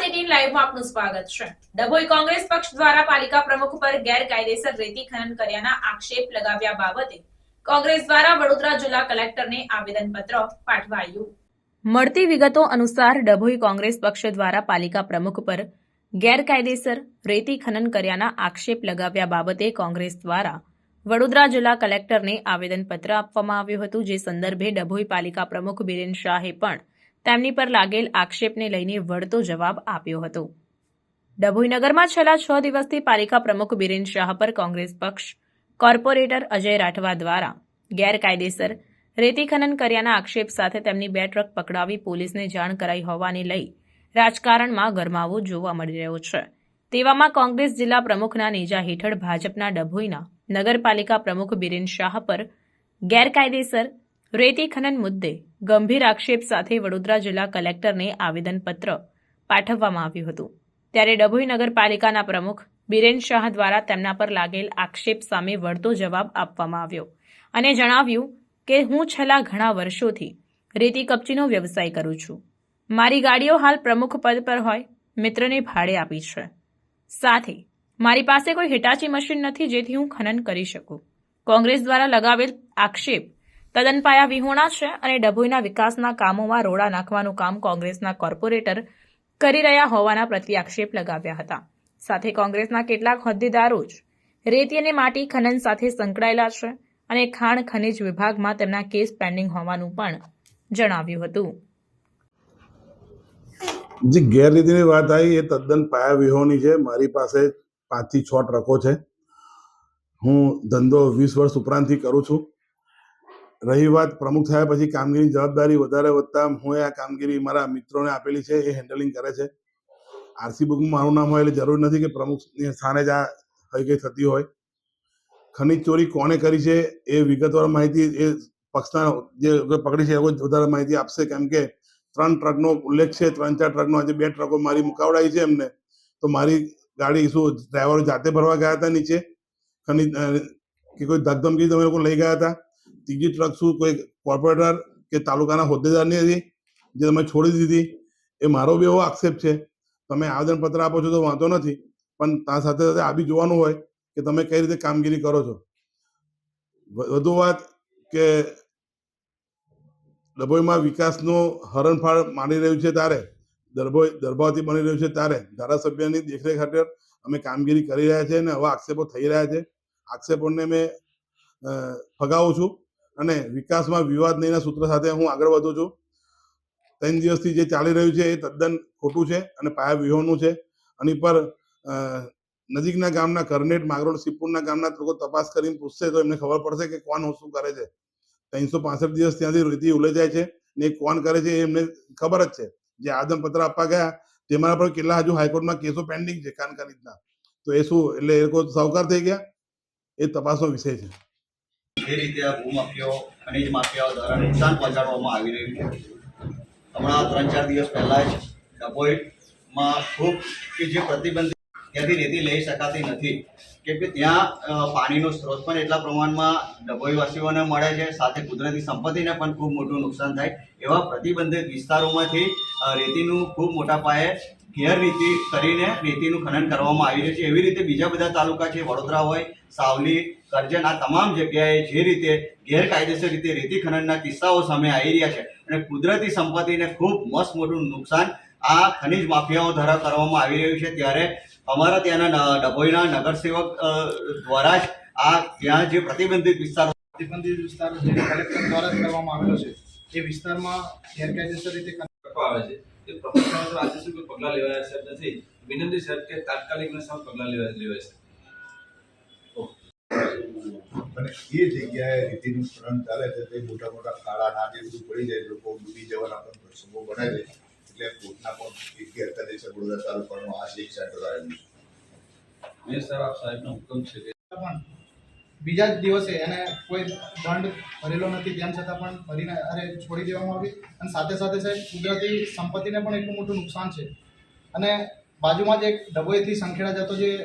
ખનન કર્યાના આક્ષેપ લગાવ્યા બાબતે કોંગ્રેસ દ્વારા વડોદરા જિલ્લા કલેક્ટરને આવેદનપત્ર પાઠવાયું. મળતી વિગતો અનુસાર ડભોઈ કોંગ્રેસ પક્ષ દ્વારા પાલિકા પ્રમુખ પર ગેરકાયદેસર રેતી ખનન કર્યાના આક્ષેપ લગાવ્યા બાબતે કોંગ્રેસ દ્વારા વડોદરા જિલ્લા કલેક્ટરને આવેદનપત્ર આપવામાં આવ્યું હતું. જે સંદર્ભે ડભોઈ પાલિકા પ્રમુખ બિરેન શાહે પણ તેમની પર લાગેલ આક્ષેપને લઈને વળતો જવાબ આપ્યો હતો. ડભોઈનગરમાં છેલ્લા છ દિવસથી પાલિકા પ્રમુખ બિરેન શાહ પર કોંગ્રેસ પક્ષ, કોર્પોરેટર અજય રાઠવા દ્વારા ગેરકાયદેસર રેતી ખનન કર્યાના આક્ષેપ સાથે તેમની બે ટ્રક પકડાવી પોલીસને જાણ કરાઈ હોવાને લઈ રાજકારણમાં ગરમાવો જોવા મળી રહ્યો છે. તેવામાં કોંગ્રેસ જિલ્લા પ્રમુખના નેજા હેઠળ ભાજપના ડભોઈના નગરપાલિકા પ્રમુખ બિરેન શાહ પર ગેરકાયદેસર રેતી ખનન મુદ્દે ગંભીર આક્ષેપ સાથે વડોદરા જિલ્લા કલેક્ટરને આવેદનપત્ર પાઠવવામાં આવ્યું હતું. ત્યારે ડભોઈ નગરપાલિકાના પ્રમુખ બિરેન શાહ દ્વારા તેમના પર લાગેલ આક્ષેપ સામે વળતો જવાબ આપવામાં આવ્યો અને જણાવ્યું કે, હું છેલ્લા ઘણા વર્ષોથી રેતી કપચીનો વ્યવસાય કરું છું. મારી ગાડીઓ હાલ પ્રમુખ પદ પર હોય, મિત્રને ભાડે આપી છે. સાથે, મારી પાસે કોઈ હિટાચી મશીન નથી જેથી હું ખનન કરી શકું. કોંગ્રેસ દ્વારા લગાવેલ આક્ષેપ તદ્દન પાયા વિહોણા છે અને ડભોઈના વિકાસના કામોમાં રોડા નાખવાનું કામ કોંગ્રેસના કોર્પોરેટર કરી રહ્યા હોવાના પ્રતિ આક્ષેપ લગાવ્યા હતા. સાથે કોંગ્રેસના કેટલાક હોદ્દેદારો જ રેતી અને માટી ખનન સાથે સંકળાયેલા છે અને ખાણ ખનિજ વિભાગમાં તેમના કેસ પેન્ડિંગ હોવાનું પણ જણાવ્યું હતું. જે, ગેરરીતિની વાત આવી, એ તદ્દન પાયા વિહોણી છે. મારી પાસે પાંચથી છ ટ્રકો છે. હું ધંધો વીસ વર્ષ ઉપરાંતથી કરું છું. રહી વાત પ્રમુખ થયા પછી કામગીરીની જવાબદારી વધારે વધતા હું આ કામગીરી મારા મિત્રોને આપેલી છે, એ હેન્ડલિંગ કરે છે. આરસી બુકમાં મારું નામ હોય એટલે જરૂર નથી કે પ્રમુખની સ્થાને જ આ કઈ કઈ થતી હોય. ખનીજ ચોરી કોને કરી છે એ વિગતવાર માહિતી એ પક્ષના જે પકડી છે એ લોકો વધારે માહિતી આપશે. કેમ કે ત્રણ ટ્રકનો ઉલ્લેખ છે, ત્રણ ચાર ટ્રકનો આજે બે ટ્રકો મારી મુકાવડાઈ છે એમને. તો મારી ગાડી શું ડ્રાઈવરો જાતે ભરવા ગયા હતા નીચે? ખનીજ કે કોઈ ધગધમકી તમે લોકો લઈ ગયા હતા? ત્રીજી ટ્રક શું કોઈ કોર્પોરેટર કે તાલુકાના હોદ્દેદારની હતી, જે તમે છોડી દીધી, એ મારો બી એવો આક્ષેપ છે. તમે આવેદનપત્ર આપો છો તો વાંધો નથી, પણ ત્યાં સાથે સાથે આ બી જોવાનું હોય કે તમે કઈ રીતે કામગીરી કરો છો. વધુ વાત કે ડભોઈમાં વિકાસનું હરણફાળ માની રહ્યું છે ત્યારે દરભોઈ, દરભાવતી બની રહ્યું છે ત્યારે ધારાસભ્યની દેખરેખ હેઠળ અમે કામગીરી કરી રહ્યા છીએ અને હવે આક્ષેપો થઈ રહ્યા છે. આક્ષેપોને મેં ફગાવું છું. અને વિકાસમાં વિવાદ નહીંના સૂત્ર સાથે હું આગળ વધું છું. ત્રણ દિવસથી જે ચાલી રહ્યું છે એ તદ્દન ખોટું છે અને પાયા વિહોણું છે. આની પર નજીકના ગામના કરનેટ માગરોડ સિપુરના ગામના લોકો તપાસ કરીને પૂછશે તો એમને ખબર પડશે કે કોણ શું કરે છે. ત્રણસો પાસઠ દિવસ ત્યાંથી રીતિ ઉલે જાય છે ને કોણ કરે છે એ એમને ખબર જ છે. જે આદમપત્ર આપવા ગયા, તેમાં પણ કેટલા હજુ હાઈકોર્ટમાં કેસો પેન્ડિંગ છે ખાનખાનીજના તો એ શું, એટલે એ લોકો સાવકાર થઈ ગયા? એ તપાસનો વિષય છે. જે રીતે આ ભૂમાફિયાઓ ખનીજ માફિયાઓ દ્વારા નુકસાન પહોંચાડવામાં આવી રહ્યું છે. હમણાં ત્રણ ચાર દિવસ પહેલાં જ ડભોઈમાં ખૂબ કે જે પ્રતિબંધિત ત્યાંથી રેતી લઈ શકાતી નથી. કેમ કે ત્યાં પાણીનો સ્ત્રોત પણ એટલા પ્રમાણમાં ડભોઈવાસીઓને મળે છે, સાથે કુદરતી સંપત્તિને પણ ખૂબ મોટું નુકસાન થાય. એવા પ્રતિબંધિત વિસ્તારોમાંથી રેતીનું ખૂબ મોટા પાયે ગેરરીતિ કરીને રેતીનું ખનન કરવામાં આવી રહ્યું છે. એવી રીતે બીજા બધા તાલુકા છે, વડોદરા હોય સાવલી કરજણ આ તમામ જગ્યાએ જે રીતે ગેરકાયદેસર રીતે રેતી ખનનના કિસ્સાઓ સામે આવી રહ્યા છે અને કુદરતી સંપત્તિને ખૂબ મસ્ત મોટું નુકસાન આ ખનિજ માફિયાઓ દ્વારા કરવામાં આવી રહ્યું છે, ત્યારે અમારા ત્યાંના ડભોઈના નગરસેવક દ્વારા જ આ ત્યાં જે પ્રતિબંધિત વિસ્તારો પ્રતિબંધિત વિસ્તારો જે કલેક્ટર દ્વારા જ કરવામાં આવેલો છે, એ વિસ્તારમાં ગેરકાયદેસર રીતે આવે છે. તે પ્રોફેશનલ આજે સુધી પગલાં લેવાયા સાહેબ નથી વિનંતી સાહેબ કે તાત્કાલિક પગલાં લેવા લેવાય છે. અને એ જગ્યાએ રીતિનું સ્મરણ ચાલે છે તે મોટા મોટા ખાડા ના જે બધું પડી જાય લોકો ડૂબી જવાના પણ પ્રસંગો બને છે. એટલે કોર્ટના પણ એક ગેરકાયદેસર વડોદરા તાલુકાનું આ એક સેન્ટર આવેલું છે. આપ સાહેબનો હુકમ છે કે પણ બીજા જ દિવસે એને કોઈ દંડ ભરેલો નથી તેમ છતાં પણ ભરીને અરે છોડી દેવામાં આવી. અને સાથે સાથે સાહેબ કુદરતી સંપત્તિને પણ એટલું મોટું નુકસાન છે. અને બાજુમાં જ એક ડભોઈથી સંખેડા જતો જે